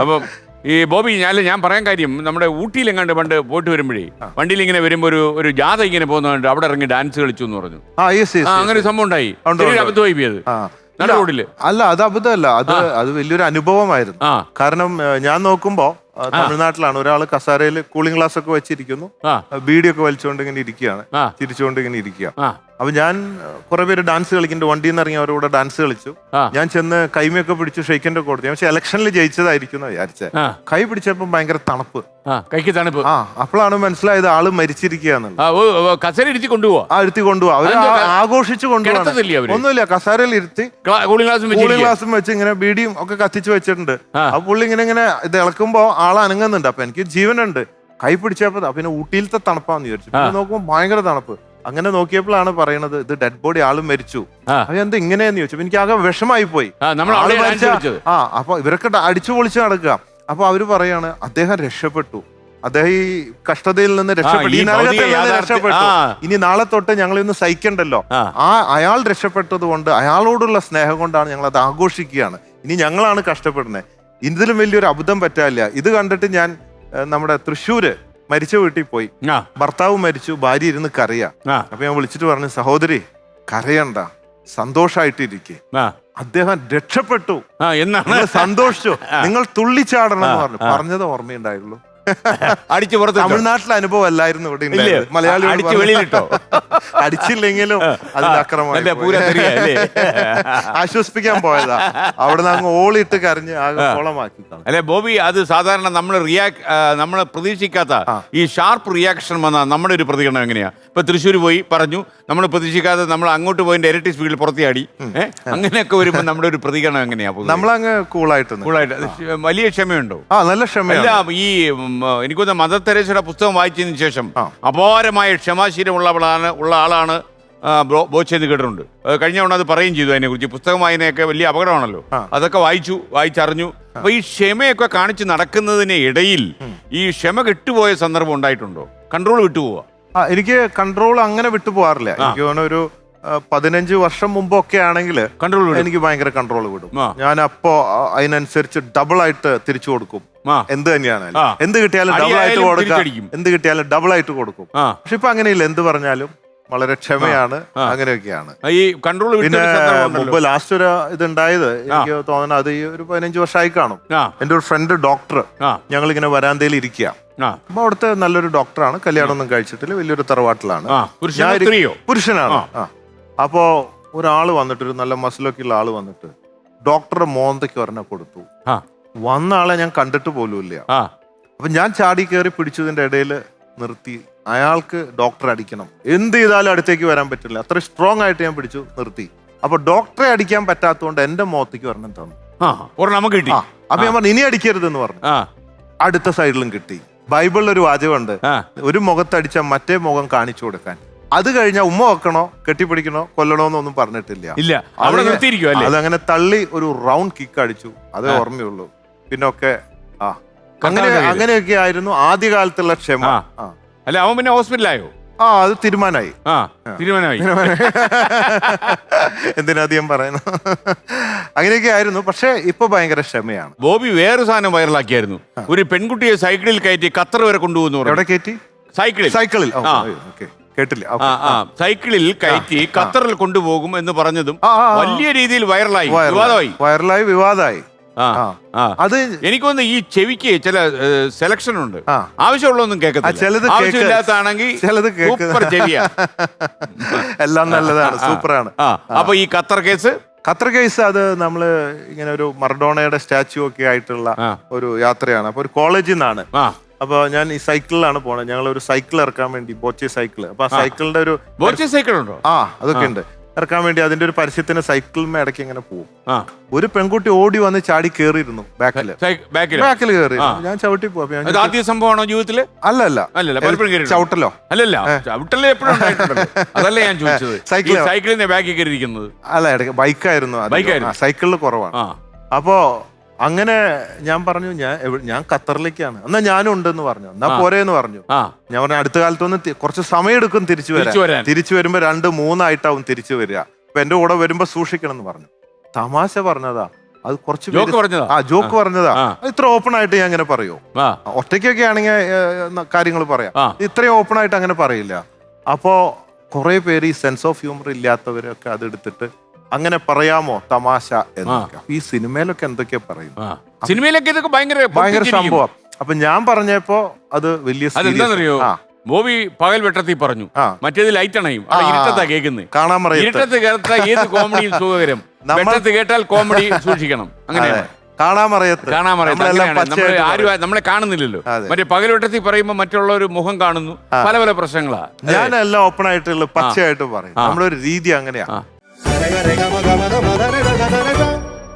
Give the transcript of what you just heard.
അപ്പം ഈ ബോബി ഞാൻ ഞാൻ പറയാൻ കാര്യം നമ്മുടെ ഊട്ടിയിൽ എങ്ങാണ്ട് പണ്ട് പോയിട്ട് വരുമ്പോഴേ വണ്ടിയിൽ ഇങ്ങനെ വരുമ്പോൾ ഒരു ഒരു ജാഥ ഇങ്ങനെ പോകുന്നതുകൊണ്ട് അവിടെ ഇറങ്ങി ഡാൻസ് കളിച്ചു എന്ന് പറഞ്ഞു. ആ അങ്ങനെ ഒരു സംഭവം ഉണ്ടായി. ഉണ്ട്. അബദ്ധമായി പോയത് റോഡിൽ. അല്ല അത് അബദ്ധമല്ല. അത് അത് വലിയൊരു അനുഭവമായിരുന്നു. ആ. കാരണം ഞാൻ നോക്കുമ്പോ ആ, തമിഴ്നാട്ടിലാണ് ഒരാൾ കസാരയിൽ കൂളിംഗ് ഗ്ലാസ് ഒക്കെ വെച്ചിരിക്കുന്നു. ആ. ബീഡിയൊക്കെ വലിച്ചുകൊണ്ട് ഇങ്ങനെ ഇരിക്കുകയാണ്. ആ. ചിരിച്ചുകൊണ്ട് ഇങ്ങനെ ഇരിക്കുക ആ. അപ്പൊ ഞാൻ കുറെ പേര് ഡാൻസ് കളിക്കുന്നുണ്ട്. വണ്ടിയിൽ നിന്ന് ഇറങ്ങി അവരുടെ ഡാൻസ് കളിച്ചു. ഞാൻ ചെന്ന് കൈമയൊക്കെ പിടിച്ചു ഷെയ്ക്കന്റെ കൊടുത്തു. ഞാൻ പക്ഷെ ഇലക്ഷനിൽ ജയിച്ചതായിരിക്കും എന്ന് വിചാരിച്ചത് കൈ പിടിച്ചപ്പോൾ ഭയങ്കര തണുപ്പ്. കൈക്ക് തണുപ്പ്. ആ അപ്പോഴാണ് മനസ്സിലായത് ആൾ മരിച്ചിരിക്കുക എന്നുള്ളത്. ആ ഓ ഓ, കസേര ഇരുത്തി കൊണ്ടുപോവാ? ആ ഇരുത്തി കൊണ്ടുപോവാ. അവർ ആഘോഷിച്ചു ഒന്നുമില്ല കസാരയിൽ ഇരുത്തി കൂളിംഗ് ഗ്ലാസും വെച്ച് ഇങ്ങനെ ബീഡിയും ഒക്കെ കത്തിച്ച് വെച്ചിട്ടുണ്ട്. ആ. അപ്പൊ പുള്ളി ഇങ്ങനെ ഇങ്ങനെ ഇത് ഇളക്കുമ്പോ ആൾ അനങ്ങുന്നുണ്ട്. അപ്പൊ എനിക്ക് ജീവനുണ്ട്. കൈ പിടിച്ചപ്പോ പിന്നെ ഊട്ടിയിലത്തെ തണുപ്പാന്ന് വിചാരിച്ചു. പിന്നെ നോക്കുമ്പോ ഭയങ്കര തണുപ്പ്. അങ്ങനെ നോക്കിയപ്പോഴാണ് പറയണത് ഇത് ഡെഡ് ബോഡി ആളും മരിച്ചു. അതെന്ത് ഇങ്ങനെയെന്ന് ചോദിച്ചു. എനിക്ക് ആകെ വിഷമായി പോയി. ആ അപ്പൊ ഇവരൊക്കെ അടിച്ചു പൊളിച്ച് നടക്കുക. അപ്പൊ അവർ പറയാണ് അദ്ദേഹം രക്ഷപ്പെട്ടു. അദ്ദേഹം ഈ കഷ്ടതയിൽ നിന്ന് രക്ഷപ്പെട്ടു. ഈ ഈ നരകത്തിൽ നിന്ന് രക്ഷപ്പെട്ടു. ഇനി നാളെ തൊട്ട് ഞങ്ങൾ ഇന്ന് സഹിക്കണ്ടല്ലോ. ആ. ആ അയാൾ രക്ഷപ്പെട്ടത് കൊണ്ട് അയാളോടുള്ള സ്നേഹം കൊണ്ടാണ് ഞങ്ങൾ അത് ആഘോഷിക്കുകയാണ്. ഇനി ഞങ്ങളാണ് കഷ്ടപ്പെടുന്നത്. ഇതിലും വലിയൊരു അബദ്ധം പറ്റാല്ല ഇത് കണ്ടിട്ട് ഞാൻ നമ്മുടെ തൃശ്ശൂര് മരിച്ച വീട്ടിൽ പോയി. ആ. ഭർത്താവ് മരിച്ചു ഭാര്യ ഇരുന്ന് കരയാ. ആ. അപ്പൊ ഞാൻ വിളിച്ചിട്ട് പറഞ്ഞു സഹോദരി കരയണ്ട. സന്തോഷായിട്ടിരിക്കെ. ആ. അദ്ദേഹം രക്ഷപ്പെട്ടു. ആ എന്നാണ്? നിങ്ങൾ സന്തോഷിച്ചു? നിങ്ങൾ തുള്ളിച്ചാടണം എന്ന് പറഞ്ഞു. പറഞ്ഞത് ഓർമ്മയുണ്ടായുള്ളൂ. അടിച്ചു പുറത്ത് തമിഴ്നാട്ടിലെ അനുഭവം അല്ലായിരുന്നു ഇവിടെ മലയാളി ഉണ്ടായത്. മലയാളിയോട് അടിച്ചു പറഞ്ഞു. വെളിയിലിട്ടോ അടിച്ചില്ലെങ്കിലും അതിൽ അക്രമം. പൂര അല്ലേ ആശ്വസിപ്പിക്കാൻ പോയതാ അവിടെ നിന്ന് അങ്ങ് ഓളിട്ട് കരഞ്ഞ് ആകെ കോളമാക്കി തന്നു. അല്ലെ ബോബി അത് സാധാരണ നമ്മൾ റിയാക്ട് നമ്മൾ പ്രതീക്ഷിക്കാത്ത ഈ ഷാർപ്പ് റിയാക്ഷൻ വന്ന നമ്മുടെ ഒരു പ്രതികരണം എങ്ങനെയാ ഇപ്പൊ തൃശ്ശൂർ പോയി പറഞ്ഞു നമ്മൾ പ്രതീക്ഷിക്കാതെ നമ്മൾ അങ്ങോട്ട് പോയി ഇരട്ടി സ്പീഡിൽ പുറത്തിയാടി. ഏഹ് അങ്ങനെയൊക്കെ വരുമ്പോൾ നമ്മുടെ ഒരു പ്രതികരണം എങ്ങനെയാ? നമ്മളങ്ങ് കൂളായിട്ട്. കൂളായിട്ട്. വലിയ ക്ഷമയുണ്ടോ? ആ നല്ല ക്ഷമ അല്ല ഈ എനിക്ക് തോന്നുന്നു മദർ തെരേസയുടെ പുസ്തകം വായിച്ചതിന് ശേഷം. അപാരമായ ക്ഷമാശീലമുള്ളവളാണ് ഉള്ള ആളാണ് ഉള്ള ആളാണ് ബോച്ചെന്ന് കേട്ടിട്ടുണ്ട്. കഴിഞ്ഞ തവണ അത് പറയുകയും ചെയ്തു അതിനെക്കുറിച്ച്. പുസ്തകം വായനയൊക്കെ വലിയ അപകടമാണല്ലോ. അതൊക്കെ വായിച്ചു വായിച്ചറിഞ്ഞു. അപ്പൊ ഈ ക്ഷമയൊക്കെ കാണിച്ച് നടക്കുന്നതിന് ഇടയിൽ ഈ ക്ഷമ കെട്ടുപോയ സന്ദർഭം ഉണ്ടായിട്ടുണ്ടോ? കൺട്രോൾ വിട്ടുപോവാ. എനിക്ക് കൺട്രോൾ അങ്ങനെ വിട്ടു പോകാറില്ല. എനിക്ക് തോന്നുന്നു ഒരു പതിനഞ്ച് വർഷം മുമ്പൊക്കെ ആണെങ്കിൽ കൺട്രോൾ എനിക്ക് ഭയങ്കര കൺട്രോൾ വിടും. ഞാൻ അപ്പോ അതിനനുസരിച്ച് ഡബിൾ ആയിട്ട് തിരിച്ചു കൊടുക്കും. എന്ത് തന്നെയാണ് എന്ത് കിട്ടിയാലും ഡബിൾ ആയിട്ട് കൊടുക്കാം. എന്ത് കിട്ടിയാലും ഡബിൾ ആയിട്ട് കൊടുക്കും. പക്ഷെ ഇപ്പൊ അങ്ങനെയില്ല. എന്ത് പറഞ്ഞാലും വളരെ ക്ഷമയാണ്. അങ്ങനെയൊക്കെയാണ്. ഈ കൺട്രോൾ പിന്നെ. മുമ്പ് ലാസ്റ്റ് ഒരു ഇതുണ്ടായത് എനിക്ക് തോന്നുന്നു അത് ഈ ഒരു പതിനഞ്ച് വർഷമായി കാണും. എന്റെ എന്റെ ഒരു ഫ്രണ്ട് ഡോക്ടർ ഞങ്ങൾ ഇങ്ങനെ വരാന്തയിൽ ഇരിക്കുക. അപ്പൊ അവിടുത്തെ നല്ലൊരു ഡോക്ടറാണ് കല്യാണം ഒന്നും കഴിച്ചിട്ടില്ല. വലിയൊരു തറവാട്ടിലാണ്. പുരുഷനാണ്. അപ്പോ ഒരാൾ വന്നിട്ട് ഒരു നല്ല മസിലൊക്കെ ഉള്ള ആൾ വന്നിട്ട് ഡോക്ടറുടെ മോന്തയ്ക്ക് ഒരെണ്ണ കൊടുത്തു. വന്ന ആളെ ഞാൻ കണ്ടിട്ട് പോലും ഇല്ല അപ്പൊ ഞാൻ ചാടി കയറി പിടിച്ചതിന്റെ ഇടയിൽ നിർത്തി. അയാൾക്ക് ഡോക്ടറെ അടിക്കണം. എന്ത് ചെയ്താലും അടുത്തേക്ക് വരാൻ പറ്റില്ല. അത്ര സ്ട്രോങ് ആയിട്ട് ഞാൻ പിടിച്ചു നിർത്തി. അപ്പൊ ഡോക്ടറെ അടിക്കാൻ പറ്റാത്തതുകൊണ്ട് എന്റെ മുഖത്തേക്ക് ഒരെണ്ണം തന്നു. ഒരെണ്ണം കിട്ടി. അപ്പൊ ഞാൻ പറഞ്ഞു ഇനി അടിക്കരുതെന്ന് പറഞ്ഞു. അടുത്ത സൈഡിലും കിട്ടി. ബൈബിളിൽ ഒരു വാചകമുണ്ട്. ഒരു മുഖത്തടിച്ച മറ്റേ മുഖം കാണിച്ചു കൊടുക്കാൻ. അത് കഴിഞ്ഞാൽ ഉമ്മ വെക്കണോ കെട്ടിപ്പിടിക്കണോ കൊല്ലണോ എന്നൊന്നും പറഞ്ഞിട്ടില്ല. ഇല്ല. അവിടെ നിർത്തിയിരിക്കും അതങ്ങനെ തള്ളി ഒരു റൗണ്ട് കിക്ക് അടിച്ചു. അതേ ഓർമ്മയുള്ളൂ. പിന്നൊക്കെ ആ. അങ്ങനെ അങ്ങനെയൊക്കെ ആയിരുന്നു ആദ്യകാലത്തുള്ള ക്ഷമ. അല്ല അവൻ പിന്നെ ഹോസ്പിറ്റലായോ? ആ അത് തീരുമാനമായി. ആ തീരുമാനമായി. എന്തിനധികം പറയുന്നു? അങ്ങനെയൊക്കെ ആയിരുന്നു പക്ഷെ ഇപ്പൊ ഭയങ്കര ക്ഷമയാണ്. ബോബി വേറെ സാധനം വൈറലാക്കിയായിരുന്നു. ഒരു പെൺകുട്ടിയെ സൈക്കിളിൽ കയറ്റി ഖത്തർ വരെ കൊണ്ടുപോകുന്നു എവിടെ കയറ്റി? സൈക്കിളിൽ. സൈക്കിളിൽ. കേട്ടില്ല. സൈക്കിളിൽ കയറ്റി ഖത്തറിൽ കൊണ്ടുപോകും എന്ന് പറഞ്ഞതും. വലിയ രീതിയിൽ വൈറലായി. വൈറലായി. വിവാദമായി. വൈറലായി വിവാദമായി. അത് എനിക്കൊന്ന് ഈ ചെവിക്ക് ചില സെലക്ഷൻ ഉണ്ട് ആവശ്യമുള്ളൊന്നും കേൾക്കത്തില്ല. ആവശ്യമില്ലാത്താണെങ്കിൽ സൂപ്പർ ചെവിയാ. എല്ലാം നല്ലതാണ്. സൂപ്പറാണ്. അപ്പൊ ഈ ഖത്തർ കേസ്? ഖത്തർ കേസ് അത് നമ്മൾ ഇങ്ങനെ ഒരു മർഡോണയുടെ സ്റ്റാച്ചു ഒക്കെ ആയിട്ടുള്ള ഒരു യാത്രയാണ്. അപ്പൊ ഒരു കോളേജിൽ നിന്നാണ്. അപ്പോൾ അപ്പൊ ഞാൻ ഈ സൈക്കിളിലാണ് പോണത്. ഞങ്ങൾ ഒരു സൈക്കിൾ ഇറക്കാൻ വേണ്ടി ബോച്ചെ സൈക്കിൾ അപ്പൊ ആ സൈക്കിളിന്റെ ഒരു ബോച്ചെ സൈക്കിൾ ഉണ്ടോ ആ അതൊക്കെ ഉണ്ട്. ഇറക്കാൻ വേണ്ടി അതിന്റെ ഒരു പരസ്യത്തിന് സൈക്കിളിന്മേ ഇടയ്ക്ക് ഇങ്ങനെ പോകും ഒരു പെൺകുട്ടി ഓടി വന്ന് ചാടി കേറിയിരുന്നു ബാക്കിൽ. ബാക്കിൽ ബാക്കിൽ കയറി ഞാൻ ചവിട്ടി പോവാ ആദ്യ സംഭവമാണോ ജീവിതത്തിൽ? അല്ല അല്ല. അല്ലല്ല പലപ്പോഴും. ചവിട്ടലോ? അല്ലല്ല ചവിട്ടലേ എപ്പോഴും അതല്ലേ ഞാൻ ചോദിച്ചത്. സൈക്കിളിന്റെ ബാക്കിൽ കയറിയിരിക്കുന്നത്. അല്ല ഇടയ്ക്ക് ബൈക്കായിരുന്നു ബൈക്കായിരുന്നു. സൈക്കിളിൽ കുറവാണ്. അപ്പോ അങ്ങനെ ഞാൻ പറഞ്ഞു ഞാൻ എവി- ഞാൻ ഖത്തറിലേക്കാണ്. എന്നാ ഞാനും ഉണ്ടെന്ന് പറഞ്ഞു. എന്നാ പോരേന്ന് പറഞ്ഞു. ആ. ഞാൻ പറഞ്ഞു അടുത്ത കാലത്തൊന്ന് തി- കുറച്ച് സമയം എടുക്കും തിരിച്ചു തിരിച്ചു വരാൻ. വരാൻ തിരിച്ചു വരുമ്പോ രണ്ട് മൂന്നായിട്ടാവും തിരിച്ചു വരിക. അപ്പൊ എന്റെ കൂടെ വരുമ്പോ സൂക്ഷിക്കണം എന്ന് പറഞ്ഞു. തമാശ പറഞ്ഞതാ. അത് കുറച്ച് ജോക്ക് പറഞ്ഞതാ? ആ ജോക്ക് പറഞ്ഞതാ. ആ. അത് ഇത്ര ഓപ്പൺ ആയിട്ട് ഞാൻ അങ്ങനെ പറയൂ? ആ. ഒറ്റയ്ക്കൊക്കെ ആണെങ്കിൽ കാര്യങ്ങൾ പറയാം. ആ. ഇത്രയും ഓപ്പൺ ആയിട്ട് അങ്ങനെ പറയില്ല. അപ്പോ കുറെ പേര് ഈ സെൻസ് ഓഫ് ഹ്യൂമർ ഇല്ലാത്തവരൊക്കെ അത് എടുത്തിട്ട് അങ്ങനെ പറയാമോ? തമാശ എന്നൊക്കെ ഈ സിനിമയിലൊക്കെ എന്തൊക്കെയാ പറയും സിനിമയിലൊക്കെ ഇതൊക്കെ ഭയങ്കര ഭയങ്കര. സംഭവം. അപ്പൊ ഞാൻ പറഞ്ഞപ്പോ അത് വലിയ അതെന്താണെന്നറിയോ ആ. ബോബി പകൽ വെട്ടത്തിൽ പറഞ്ഞു. മറ്റേത് ലൈറ്റ് അണയും. ഇരുട്ടത്താ കേൾക്കുന്നത് കാണാൻ ഇരുട്ടത്ത് കേട്ടാ ഏത് കോമഡിയും സുഖകരം. വെട്ടത്ത് കേട്ടാൽ കോമഡി സൂക്ഷിക്കണം. അങ്ങനെയാണ്. കാണാൻ പറയത്ത്. അങ്ങനെയാണ്. ആരും പറയും. നമ്മളെ കാണുന്നില്ലല്ലോ. മറ്റേ പകൽവെട്ടത്തിൽ പറയുമ്പോൾ മറ്റുള്ളവർ മുഖം കാണുന്നു. പല പല പ്രശ്നങ്ങളാ. ഞാനെല്ലാം ഓപ്പൺ ആയിട്ടുള്ള പച്ചയായിട്ട് പറയും. നമ്മളൊരു രീതി re ga re ga ma ga ma da ma da re ga da re ga